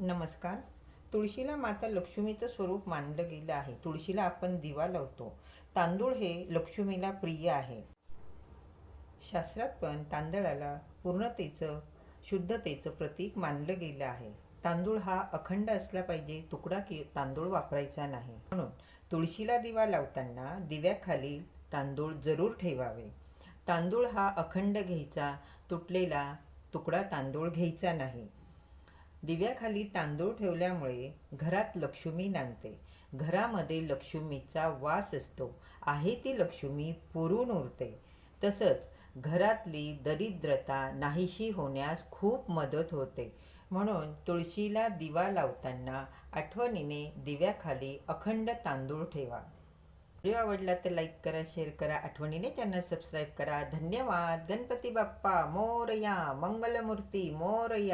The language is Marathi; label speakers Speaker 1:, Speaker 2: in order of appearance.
Speaker 1: नमस्कार. तुळशीला माता लक्ष्मीचं स्वरूप मानलं गेलं आहे. तुळशीला आपण दिवा लावतो. तांदूळ हे लक्ष्मीला प्रिय आहे. शास्त्रात पण तांदळाला पूर्णतेचं शुद्धतेचं प्रतीक मानलं गेलं आहे. तांदूळ हा अखंड असला पाहिजे तुकडा की तांदूळ वापरायचा नाही. म्हणून तुळशीला दिवा लावताना दिव्याखाली तांदूळ जरूर ठेवावे. तांदूळ हा अखंड घ्यायचा तुटलेला तुकडा तांदूळ घ्यायचा नाही. दिव्याखाली तांदूळ ठेवल्यामुळे घरात लक्ष्मी नांदते. घरामध्ये लक्ष्मीचा वास असतो. आहे ती लक्ष्मी पुरून उरते. तसंच घरातली दरिद्रता नाहीशी होण्यास खूप मदत होते. म्हणून तुळशीला दिवा लावताना आठवणीने दिव्याखाली अखंड तांदूळ ठेवा. व्हिडिओ आवडला तर लाईक करा शेअर करा. आठवणीने त्यांना सबस्क्राईब करा. धन्यवाद. गणपती बाप्पा मोरया मंगलमूर्ती मोरया.